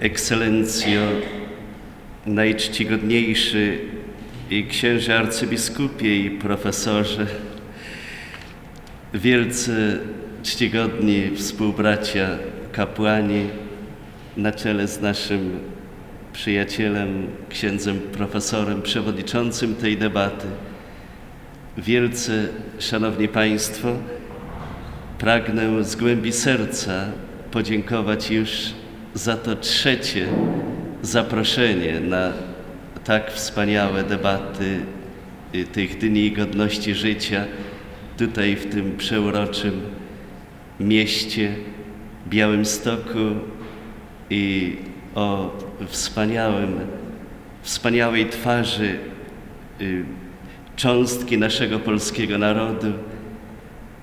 Ekscelencjo, najczcigodniejszy księże arcybiskupie i profesorze, wielce czcigodni współbracia kapłani, na czele z naszym przyjacielem, księdzem profesorem, przewodniczącym tej debaty. Wielce szanowni Państwo, pragnę z głębi serca podziękować już za to trzecie zaproszenie na tak wspaniałe debaty y, tych dni godności życia tutaj w tym przeuroczym mieście Białymstoku i o wspaniałym, wspaniałej twarzy y, cząstki naszego polskiego narodu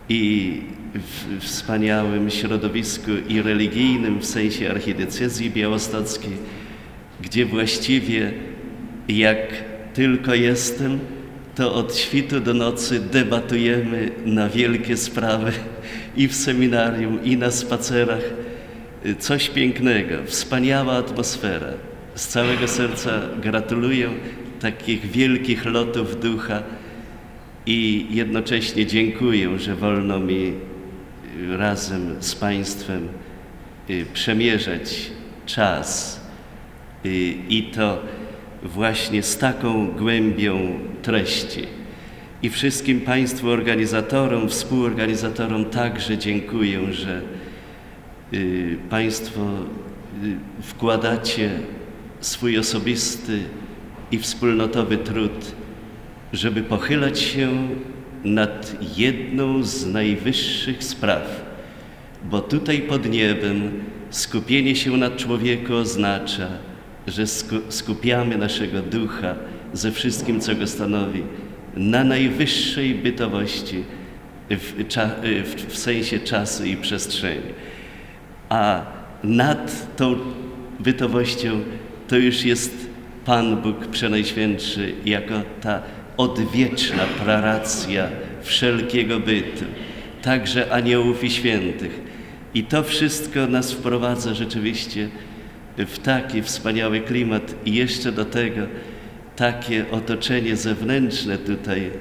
i w wspaniałym środowisku i religijnym w sensie archidiecezji białostockiej, gdzie właściwie jak tylko jestem, to od świtu do nocy debatujemy na wielkie sprawy i w seminarium, i na spacerach. Coś pięknego, wspaniała atmosfera. Z całego serca gratuluję takich wielkich lotów ducha i jednocześnie dziękuję, że wolno mi razem z Państwem y, przemierzać czas y, i to właśnie z taką głębią treści. I wszystkim Państwu organizatorom, współorganizatorom także dziękuję, że y, Państwo wkładacie swój osobisty i wspólnotowy trud, żeby pochylać się nad jedną z najwyższych spraw, bo tutaj pod niebem skupienie się nad człowieku oznacza, że sku- skupiamy naszego ducha ze wszystkim, co go stanowi, na najwyższej bytowości w, w, w sensie czasu i przestrzeni. A nad tą bytowością to już jest Pan Bóg Przenajświętszy jako ta odwieczna praracja wszelkiego bytu, także aniołów i świętych. I to wszystko nas wprowadza rzeczywiście w taki wspaniały klimat i jeszcze do tego takie otoczenie zewnętrzne tutaj, y,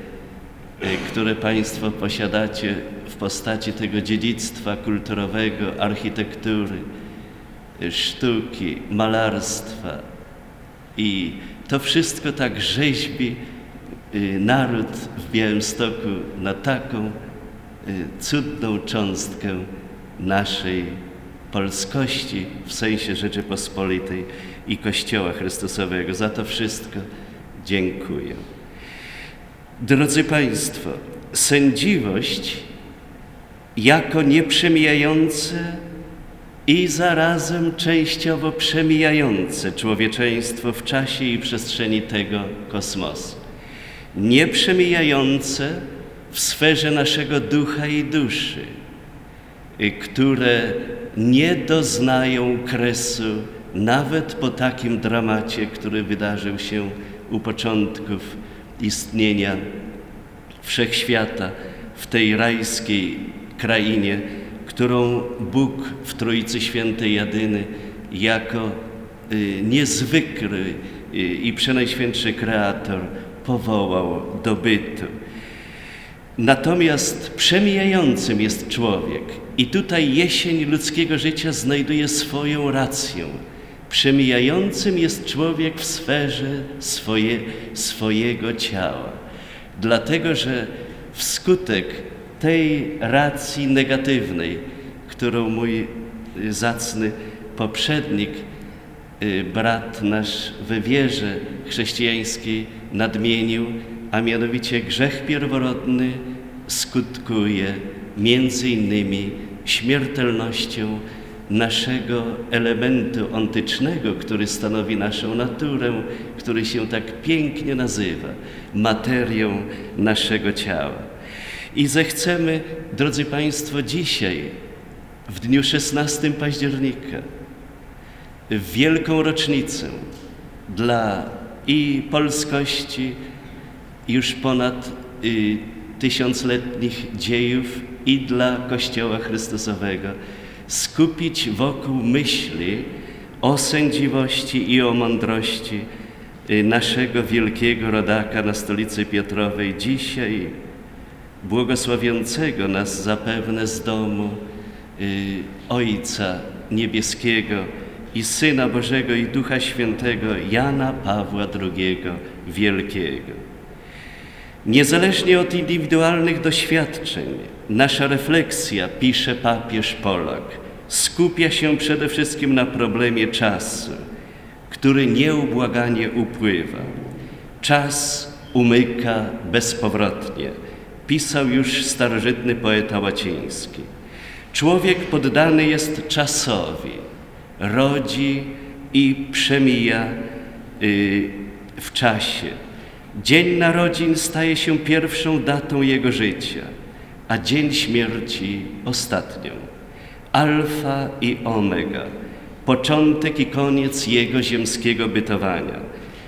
które Państwo posiadacie w postaci tego dziedzictwa kulturowego, architektury, y, sztuki, malarstwa. I to wszystko tak rzeźbi naród w Białymstoku na taką y, cudną cząstkę naszej polskości w sensie Rzeczypospolitej i Kościoła Chrystusowego. Za to wszystko dziękuję. Drodzy Państwo, sędziwość jako nieprzemijające i zarazem częściowo przemijające człowieczeństwo w czasie i przestrzeni tego kosmosu. Nieprzemijające w sferze naszego ducha i duszy, które nie doznają kresu nawet po takim dramacie, który wydarzył się u początków istnienia wszechświata w tej rajskiej krainie, którą Bóg w Trójcy Świętej Jadyny jako y, niezwykły y, i przenajświętszy Kreator powołał do bytu. Natomiast przemijającym jest człowiek i tutaj jesień ludzkiego życia znajduje swoją rację. Przemijającym jest człowiek w sferze swoje, swojego ciała, dlatego że wskutek tej racji negatywnej, którą mój zacny poprzednik, y, brat nasz we wierze chrześcijańskiej nadmienił, a mianowicie grzech pierworodny skutkuje między innymi śmiertelnością naszego elementu ontycznego, który stanowi naszą naturę, który się tak pięknie nazywa materią naszego ciała. I zechcemy, drodzy Państwo, dzisiaj, w dniu 16 października, w wielką rocznicę dla i polskości już ponad y, tysiącletnich dziejów i dla Kościoła Chrystusowego. Skupić wokół myśli o sędziwości i o mądrości y, naszego wielkiego rodaka na stolicy Piotrowej, dzisiaj błogosławiącego nas zapewne z domu y, Ojca Niebieskiego i Syna Bożego i Ducha Świętego Jana Pawła II Wielkiego. Niezależnie od indywidualnych doświadczeń, nasza refleksja, pisze papież Polak, skupia się przede wszystkim na problemie czasu, który nieubłaganie upływa. Czas umyka bezpowrotnie, pisał już starożytny poeta łaciński. Człowiek poddany jest czasowi, rodzi i przemija y, w czasie. Dzień narodzin staje się pierwszą datą jego życia, a dzień śmierci ostatnią. Alfa i omega, początek i koniec jego ziemskiego bytowania.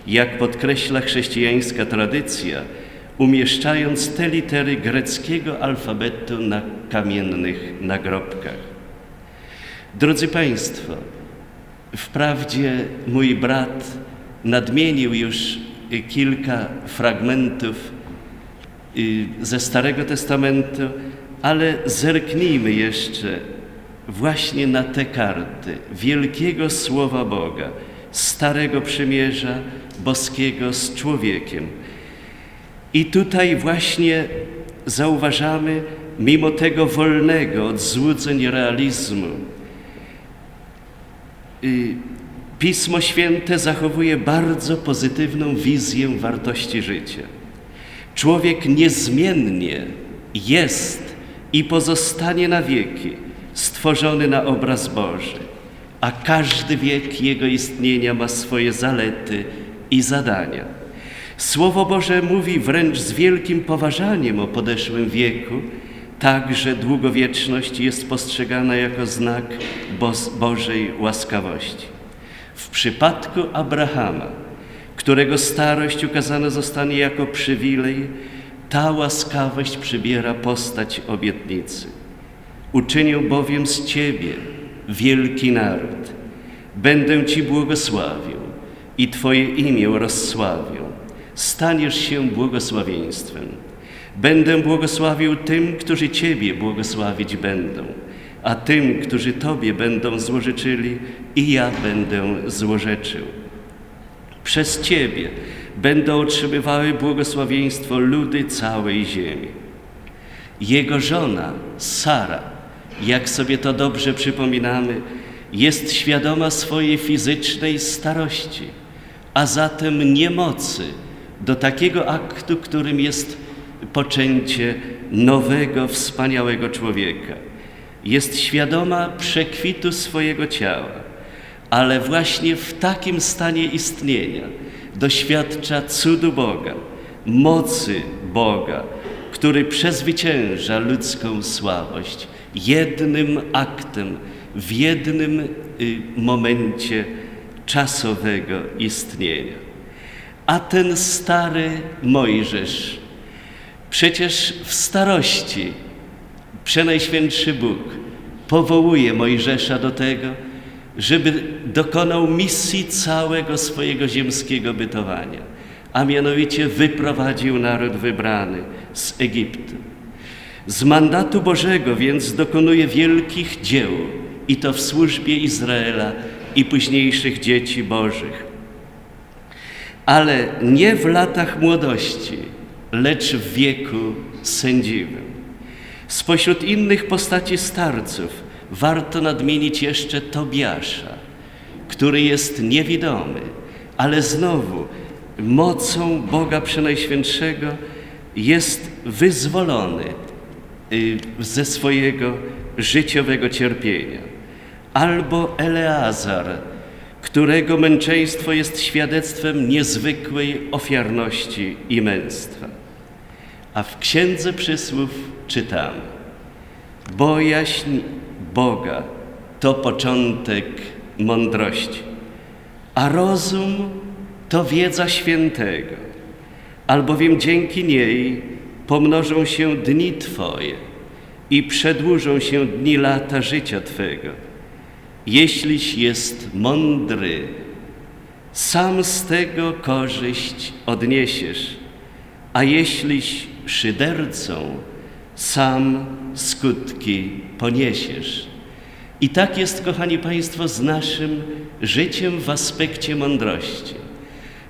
Jak podkreśla chrześcijańska tradycja, umieszczając te litery greckiego alfabetu na kamiennych nagrobkach. Drodzy Państwo, wprawdzie mój brat nadmienił już kilka fragmentów y, ze Starego Testamentu, ale zerknijmy jeszcze właśnie na te karty wielkiego Słowa Boga, Starego Przymierza Boskiego z człowiekiem. I tutaj właśnie zauważamy, mimo tego wolnego od złudzeń realizmu, y, Pismo Święte zachowuje bardzo pozytywną wizję wartości życia. Człowiek niezmiennie jest i pozostanie na wieki stworzony na obraz Boży, a każdy wiek jego istnienia ma swoje zalety i zadania. Słowo Boże mówi wręcz z wielkim poważaniem o podeszłym wieku, tak że długowieczność jest postrzegana jako znak Bożej łaskawości. W przypadku Abrahama, którego starość ukazana zostanie jako przywilej, ta łaskawość przybiera postać obietnicy. Uczynię bowiem z Ciebie wielki naród. Będę Ci błogosławił i Twoje imię rozsławię. Staniesz się błogosławieństwem. Będę błogosławił tym, którzy Ciebie błogosławić będą a tym, którzy Tobie będą złożyczyli, i ja będę złorzeczył. Przez Ciebie będą otrzymywały błogosławieństwo ludy całej ziemi. Jego żona, Sara, jak sobie to dobrze przypominamy, jest świadoma swojej fizycznej starości, a zatem niemocy do takiego aktu, którym jest poczęcie nowego, wspaniałego człowieka jest świadoma przekwitu swojego ciała, ale właśnie w takim stanie istnienia doświadcza cudu Boga, mocy Boga, który przezwycięża ludzką słabość jednym aktem, w jednym y, momencie czasowego istnienia. A ten stary Mojżesz, przecież w starości Przenajświętszy Bóg powołuje Mojżesza do tego, żeby dokonał misji całego swojego ziemskiego bytowania, a mianowicie wyprowadził naród wybrany z Egiptu. Z mandatu Bożego więc dokonuje wielkich dzieł i to w służbie Izraela i późniejszych dzieci Bożych. Ale nie w latach młodości, lecz w wieku sędziwym. Spośród innych postaci starców warto nadmienić jeszcze Tobiasza, który jest niewidomy, ale znowu mocą Boga Przenajświętszego jest wyzwolony y, ze swojego życiowego cierpienia. Albo Eleazar, którego męczeństwo jest świadectwem niezwykłej ofiarności i męstwa. A w Księdze Przysłów czytamy: Bojaźń Boga to początek mądrości, a rozum to wiedza świętego, albowiem dzięki niej pomnożą się dni Twoje i przedłużą się dni lata życia Twego. jeśliś jest mądry, sam z tego korzyść odniesiesz, a jeśliś szydercą, sam skutki poniesiesz. I tak jest, kochani Państwo, z naszym życiem w aspekcie mądrości,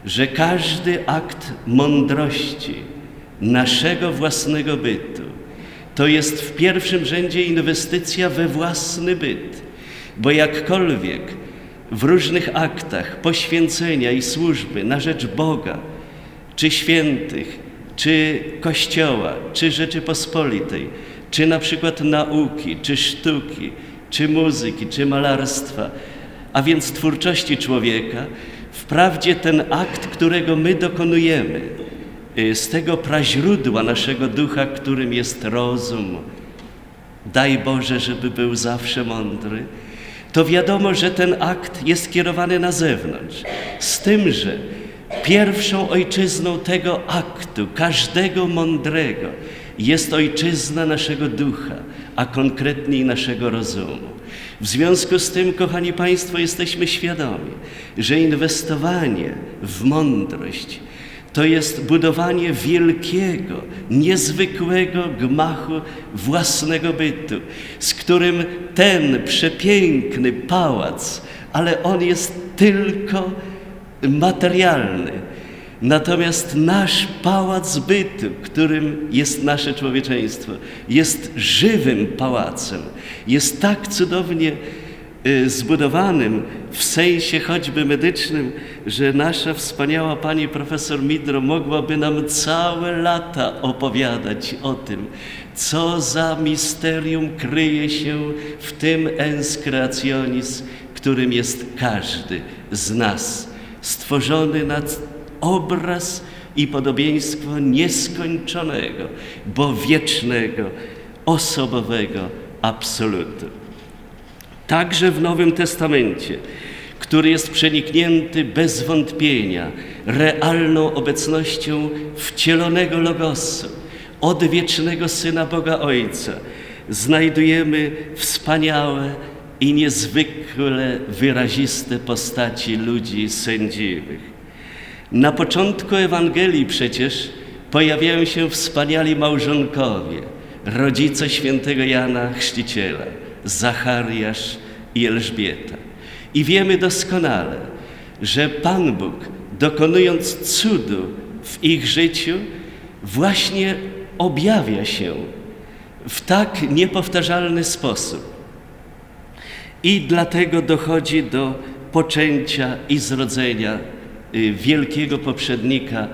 że każdy akt mądrości naszego własnego bytu to jest w pierwszym rzędzie inwestycja we własny byt, bo jakkolwiek w różnych aktach poświęcenia i służby na rzecz Boga, czy świętych, czy Kościoła, czy Rzeczypospolitej, czy na przykład nauki, czy sztuki, czy muzyki, czy malarstwa, a więc twórczości człowieka, wprawdzie ten akt, którego my dokonujemy, y, z tego praźródła naszego ducha, którym jest rozum, daj Boże, żeby był zawsze mądry, to wiadomo, że ten akt jest kierowany na zewnątrz. Z tym, że pierwszą ojczyzną tego aktu, każdego mądrego, jest ojczyzna naszego ducha, a konkretniej naszego rozumu. W związku z tym, kochani Państwo, jesteśmy świadomi, że inwestowanie w mądrość to jest budowanie wielkiego, niezwykłego gmachu własnego bytu, z którym ten przepiękny pałac, ale on jest tylko materialny. Natomiast nasz pałac bytu, którym jest nasze człowieczeństwo, jest żywym pałacem, jest tak cudownie y, zbudowanym w sensie choćby medycznym, że nasza wspaniała pani profesor Midro mogłaby nam całe lata opowiadać o tym, co za misterium kryje się w tym ens creationis, którym jest każdy z nas, stworzony na obraz i podobieństwo nieskończonego, bo wiecznego, osobowego absolutu. Także w Nowym Testamencie, który jest przeniknięty bez wątpienia realną obecnością wcielonego Logosu, odwiecznego Syna Boga Ojca, znajdujemy wspaniałe i niezwykle wyraziste postaci ludzi sędziwych. Na początku Ewangelii przecież pojawiają się wspaniali małżonkowie, rodzice świętego Jana Chrzciciela, Zachariasz i Elżbieta. I wiemy doskonale, że Pan Bóg, dokonując cudu w ich życiu, właśnie objawia się w tak niepowtarzalny sposób. I dlatego dochodzi do poczęcia i zrodzenia Y, wielkiego poprzednika,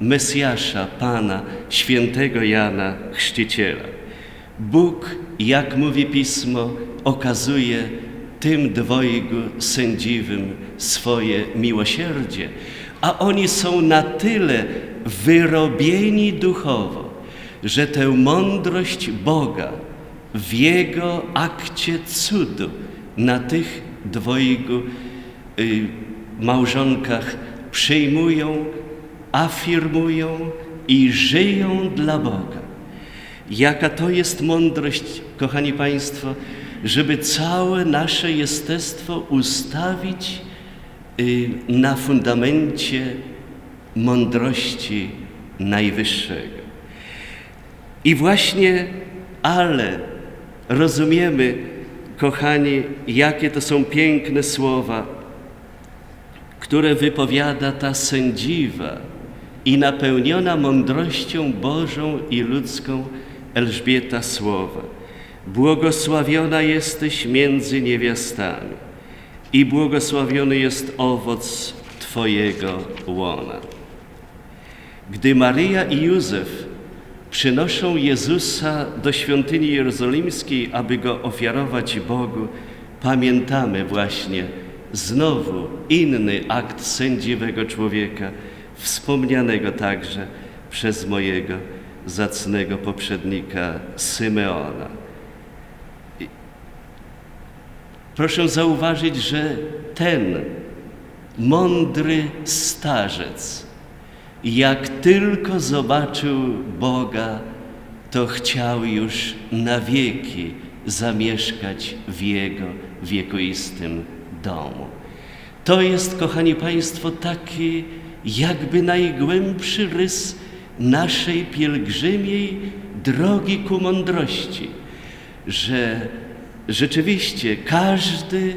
Mesjasza, Pana, świętego Jana Chrzciciela. Bóg, jak mówi Pismo, okazuje tym dwojgu sędziwym swoje miłosierdzie, a oni są na tyle wyrobieni duchowo, że tę mądrość Boga w Jego akcie cudu na tych dwojgu y, małżonkach przyjmują, afirmują i żyją dla Boga. Jaka to jest mądrość, kochani Państwo, żeby całe nasze jestestwo ustawić y, na fundamencie mądrości Najwyższego. I właśnie, ale rozumiemy, kochani, jakie to są piękne słowa które wypowiada ta sędziwa i napełniona mądrością Bożą i ludzką Elżbieta słowa. Błogosławiona jesteś między niewiastami i błogosławiony jest owoc Twojego łona. Gdy Maryja i Józef przynoszą Jezusa do świątyni jerozolimskiej, aby go ofiarować Bogu, pamiętamy właśnie, Znowu inny akt sędziwego człowieka, wspomnianego także przez mojego zacnego poprzednika Symeona. Proszę zauważyć, że ten mądry starzec, jak tylko zobaczył Boga, to chciał już na wieki zamieszkać w Jego wiekuistym domu. To jest, kochani Państwo, taki jakby najgłębszy rys naszej pielgrzymiej drogi ku mądrości, że rzeczywiście każdy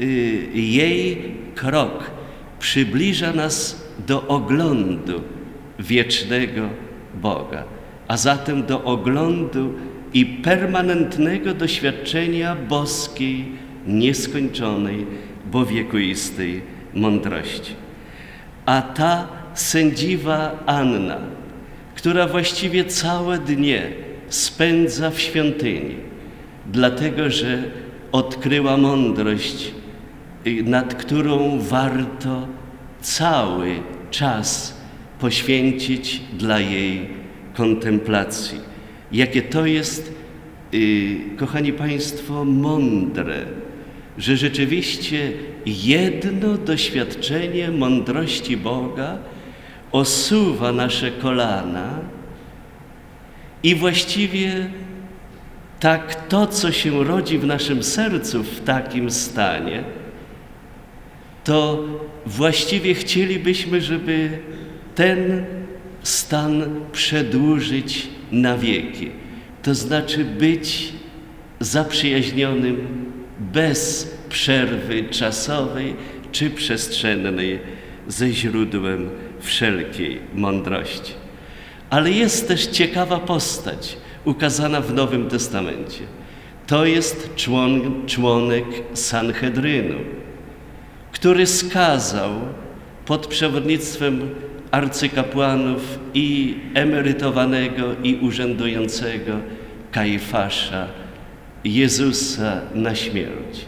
y, jej krok przybliża nas do oglądu wiecznego Boga, a zatem do oglądu i permanentnego doświadczenia boskiej, nieskończonej, bo wiekuistej mądrości. A ta sędziwa Anna, która właściwie całe dnie spędza w świątyni, dlatego że odkryła mądrość, y, nad którą warto cały czas poświęcić dla jej kontemplacji. Jakie to jest, yy, kochani Państwo, mądre, że rzeczywiście jedno doświadczenie mądrości Boga osuwa nasze kolana i właściwie tak to, co się rodzi w naszym sercu w takim stanie, to właściwie chcielibyśmy, żeby ten stan przedłużyć na wieki. To znaczy być zaprzyjaźnionym bez przerwy czasowej czy przestrzennej ze źródłem wszelkiej mądrości. Ale jest też ciekawa postać ukazana w Nowym Testamencie. To jest człon, członek Sanhedrynu, który skazał pod przewodnictwem arcykapłanów i emerytowanego i urzędującego Kajfasza Jezusa na śmierć.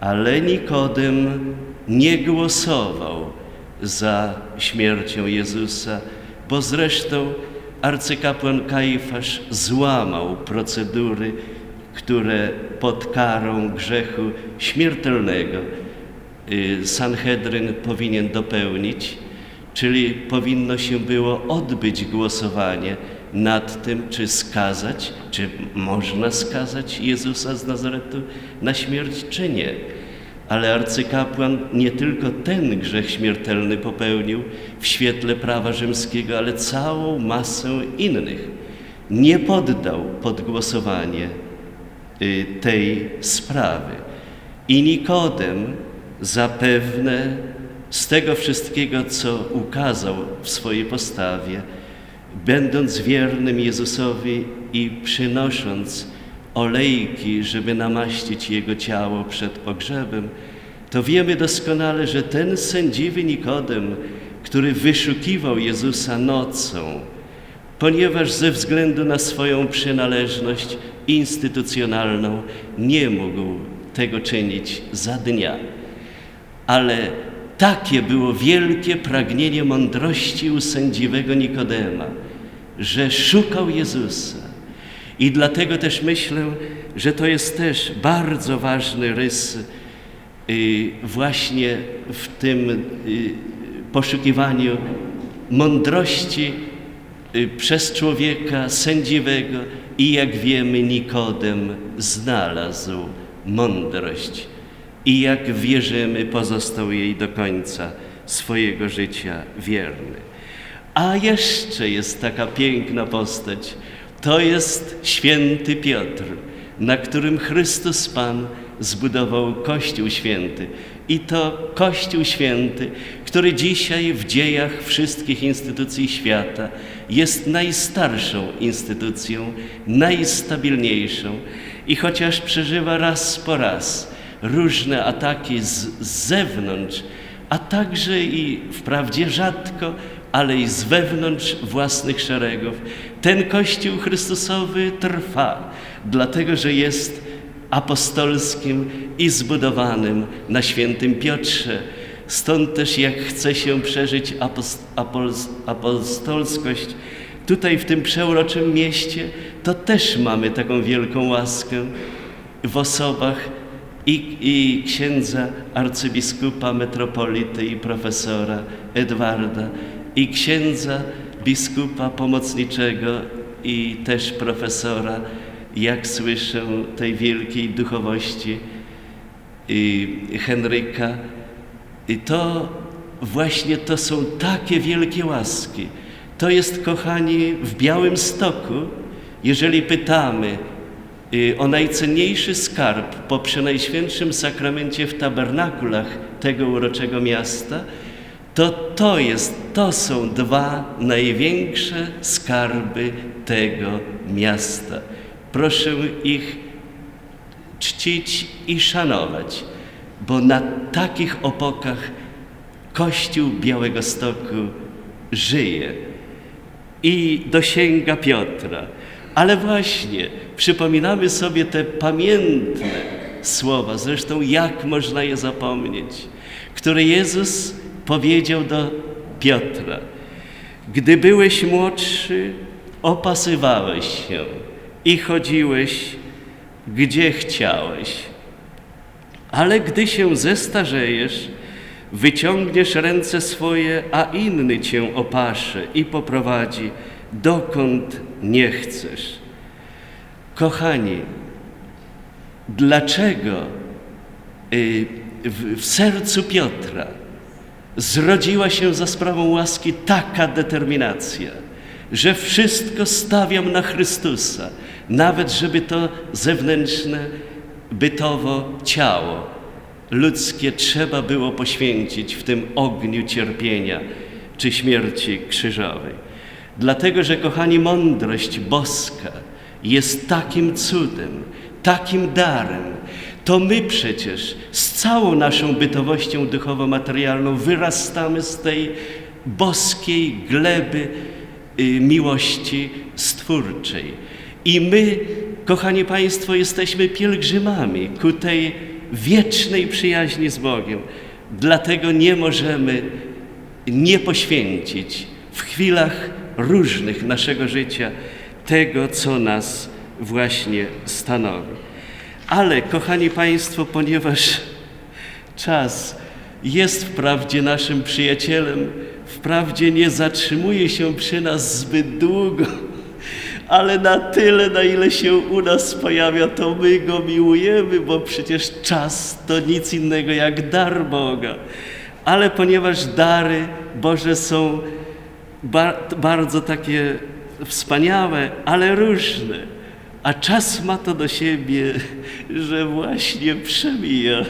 Ale Nikodem nie głosował za śmiercią Jezusa, bo zresztą arcykapłan Kajfasz złamał procedury, które pod karą grzechu śmiertelnego Sanhedryn powinien dopełnić, czyli powinno się było odbyć głosowanie nad tym, czy skazać, czy można skazać Jezusa z Nazaretu na śmierć, czy nie. Ale arcykapłan nie tylko ten grzech śmiertelny popełnił w świetle prawa rzymskiego, ale całą masę innych. Nie poddał pod głosowanie y, tej sprawy. I Nikodem zapewne z tego wszystkiego, co ukazał w swojej postawie, będąc wiernym Jezusowi i przynosząc olejki, żeby namaścić Jego ciało przed pogrzebem, to wiemy doskonale, że ten sędziwy Nikodem, który wyszukiwał Jezusa nocą, ponieważ ze względu na swoją przynależność instytucjonalną nie mógł tego czynić za dnia. Ale takie było wielkie pragnienie mądrości u sędziwego Nikodema, że szukał Jezusa. I dlatego też myślę, że to jest też bardzo ważny rys y, właśnie w tym y, poszukiwaniu mądrości y, przez człowieka sędziwego i jak wiemy Nikodem znalazł mądrość i jak wierzymy, pozostał jej do końca swojego życia wierny. A jeszcze jest taka piękna postać. To jest święty Piotr, na którym Chrystus Pan zbudował Kościół Święty. I to Kościół Święty, który dzisiaj w dziejach wszystkich instytucji świata jest najstarszą instytucją, najstabilniejszą. I chociaż przeżywa raz po raz różne ataki z, zewnątrz, a także i wprawdzie rzadko, ale i z wewnątrz własnych szeregów. Ten Kościół Chrystusowy trwa, dlatego że jest apostolskim i zbudowanym na świętym Piotrze. Stąd też jak chce się przeżyć apostolskość tutaj w tym przeuroczym mieście, to też mamy taką wielką łaskę w osobach i, i księdza arcybiskupa, metropolity i profesora Edwarda i księdza biskupa pomocniczego i też profesora, jak słyszę, tej wielkiej duchowości Henryka. I to właśnie to są takie wielkie łaski. To jest, kochani, w Białym Stoku, jeżeli pytamy o najcenniejszy skarb po Przenajświętszym Sakramencie w tabernakulach tego uroczego miasta, to to jest, to są dwa największe skarby tego miasta. Proszę ich czcić i szanować, bo na takich opokach Kościół Białego Stoku żyje i dosięga Piotra. Ale właśnie przypominamy sobie te pamiętne słowa, zresztą jak można je zapomnieć, które Jezus powiedział do Piotra. Gdy byłeś młodszy, opasywałeś się i chodziłeś, gdzie chciałeś. Ale gdy się zestarzejesz, wyciągniesz ręce swoje, a inny cię opasze i poprowadzi, dokąd nie chcesz. Kochani, dlaczego y, w sercu Piotra zrodziła się za sprawą łaski taka determinacja, że wszystko stawiam na Chrystusa, nawet żeby to zewnętrzne, bytowo ciało ludzkie trzeba było poświęcić w tym ogniu cierpienia czy śmierci krzyżowej. Dlatego, że kochani, mądrość boska jest takim cudem, takim darem. To my przecież z całą naszą bytowością duchowo-materialną wyrastamy z tej boskiej gleby y, miłości stwórczej. I my, kochani Państwo, jesteśmy pielgrzymami ku tej wiecznej przyjaźni z Bogiem. Dlatego nie możemy nie poświęcić w chwilach różnych naszego życia tego, co nas właśnie stanowi. Ale, kochani Państwo, ponieważ czas jest wprawdzie naszym przyjacielem, wprawdzie nie zatrzymuje się przy nas zbyt długo, ale na tyle, na ile się u nas pojawia, to my go miłujemy, bo przecież czas to nic innego jak dar Boga. Ale ponieważ dary Boże są bardzo takie wspaniałe, ale różne, a czas ma to do siebie, że właśnie przemija.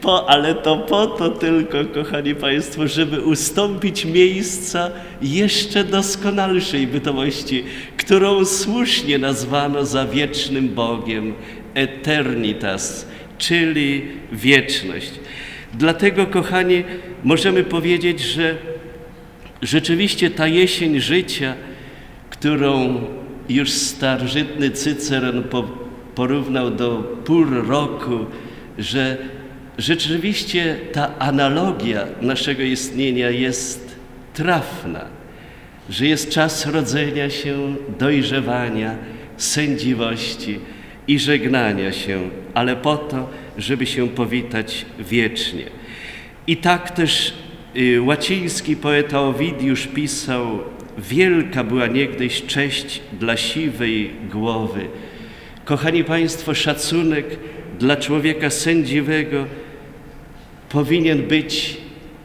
Po, ale to po to tylko, kochani Państwo, żeby ustąpić miejsca jeszcze doskonalszej bytowości, którą słusznie nazwano za wiecznym Bogiem, eternitas, czyli wieczność. Dlatego, kochani, możemy powiedzieć, że rzeczywiście ta jesień życia, którą już starożytny Cyceron porównał do pór roku, że rzeczywiście ta analogia naszego istnienia jest trafna, że jest czas rodzenia się, dojrzewania, sędziwości i żegnania się, ale po to, żeby się powitać wiecznie. I tak też łaciński poeta Owidiusz pisał Wielka była niegdyś cześć dla siwej głowy. Kochani Państwo, szacunek dla człowieka sędziwego powinien być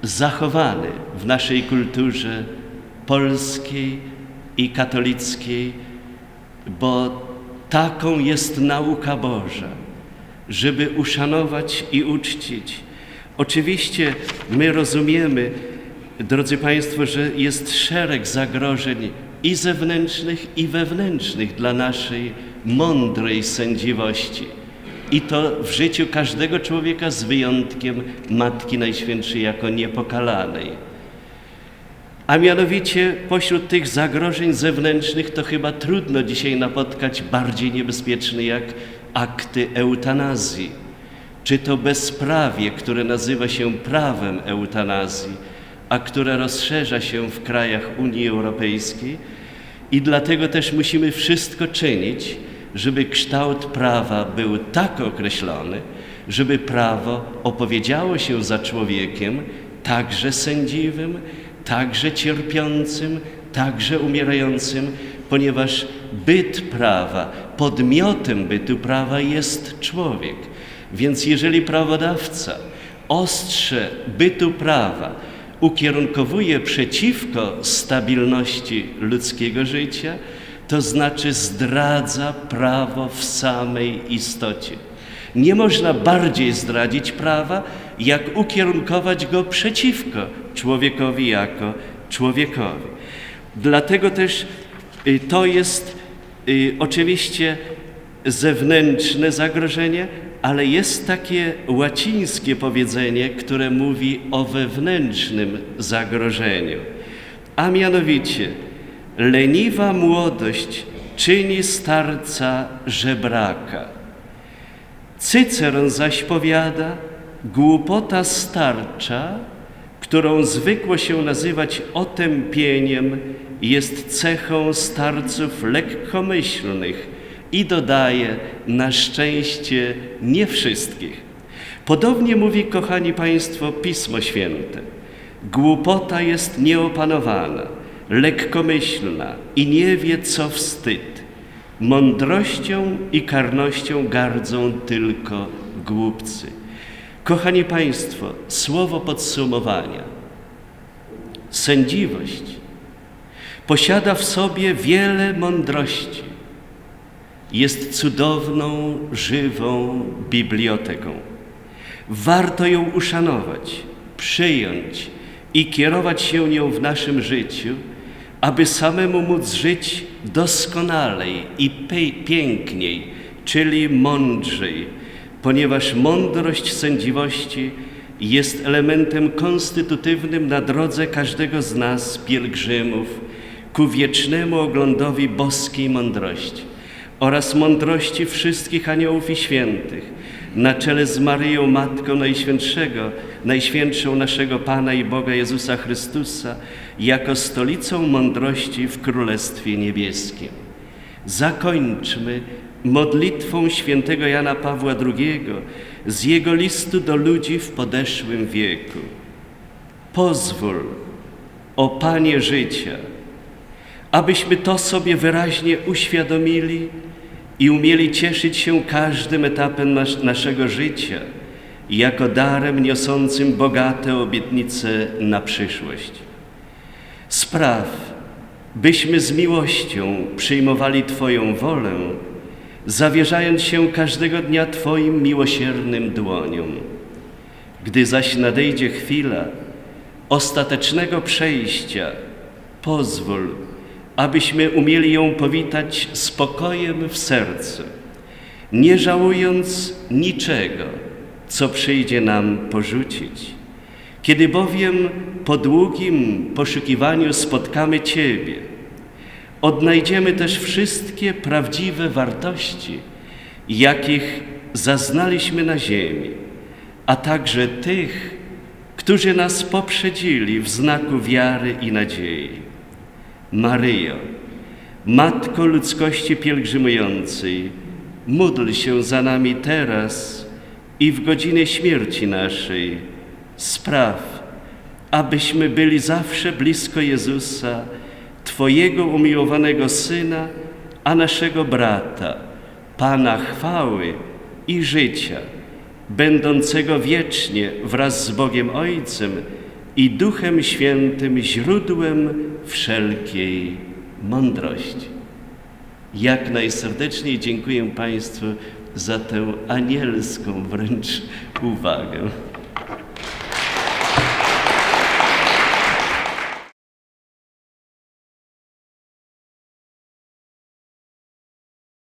zachowany w naszej kulturze polskiej i katolickiej, bo taką jest nauka Boża, żeby uszanować i uczcić. Oczywiście my rozumiemy, drodzy Państwo, że jest szereg zagrożeń i zewnętrznych, i wewnętrznych dla naszej mądrej sędziwości. I to w życiu każdego człowieka z wyjątkiem Matki Najświętszej jako niepokalanej. A mianowicie pośród tych zagrożeń zewnętrznych to chyba trudno dzisiaj napotkać bardziej niebezpieczne jak akty eutanazji, czy to bezprawie, które nazywa się prawem eutanazji, a które rozszerza się w krajach Unii Europejskiej i dlatego też musimy wszystko czynić, żeby kształt prawa był tak określony, żeby prawo opowiedziało się za człowiekiem, także sędziwym, także cierpiącym, także umierającym, ponieważ byt prawa, podmiotem bytu prawa jest człowiek. Więc jeżeli prawodawca ostrze bytu prawa ukierunkowuje przeciwko stabilności ludzkiego życia, to znaczy zdradza prawo w samej istocie. Nie można bardziej zdradzić prawa, jak ukierunkować go przeciwko człowiekowi jako człowiekowi. Dlatego też y, to jest y, oczywiście zewnętrzne zagrożenie, ale jest takie łacińskie powiedzenie, które mówi o wewnętrznym zagrożeniu. A mianowicie, leniwa młodość czyni starca żebraka. Cyceron zaś powiada, głupota starcza, którą zwykło się nazywać otępieniem, jest cechą starców lekkomyślnych i dodaje na szczęście nie wszystkich. Podobnie mówi, kochani Państwo, Pismo Święte. Głupota jest nieopanowana, lekkomyślna i nie wie, co wstyd. Mądrością i karnością gardzą tylko głupcy. Kochani Państwo, słowo podsumowania. Sędziwość posiada w sobie wiele mądrości. Jest cudowną, żywą biblioteką. Warto ją uszanować, przyjąć i kierować się nią w naszym życiu, aby samemu móc żyć doskonalej i piękniej, czyli mądrzej, ponieważ mądrość sędziwości jest elementem konstytutywnym na drodze każdego z nas, pielgrzymów, ku wiecznemu oglądowi boskiej mądrości oraz mądrości wszystkich aniołów i świętych, na czele z Maryją, Matką Najświętszego, Najświętszą naszego Pana i Boga Jezusa Chrystusa, jako stolicą mądrości w Królestwie Niebieskim. Zakończmy modlitwą świętego Jana Pawła II z jego listu do ludzi w podeszłym wieku. Pozwól, o Panie życia, abyśmy to sobie wyraźnie uświadomili i umieli cieszyć się każdym etapem nas naszego życia jako darem niosącym bogate obietnice na przyszłość. Spraw, byśmy z miłością przyjmowali Twoją wolę, zawierzając się każdego dnia Twoim miłosiernym dłoniom. Gdy zaś nadejdzie chwila ostatecznego przejścia, pozwól, abyśmy umieli ją powitać spokojem w sercu, nie żałując niczego, co przyjdzie nam porzucić. Kiedy bowiem po długim poszukiwaniu spotkamy Ciebie, odnajdziemy też wszystkie prawdziwe wartości, jakich zaznaliśmy na ziemi, a także tych, którzy nas poprzedzili w znaku wiary i nadziei. Maryjo, Matko ludzkości pielgrzymującej, módl się za nami teraz i w godzinie śmierci naszej. Spraw, abyśmy byli zawsze blisko Jezusa, Twojego umiłowanego Syna, a naszego brata, Pana chwały i życia, będącego wiecznie wraz z Bogiem Ojcem i Duchem Świętym, źródłem wszelkiej mądrości. Jak najserdeczniej dziękuję Państwu za tę anielską wręcz uwagę.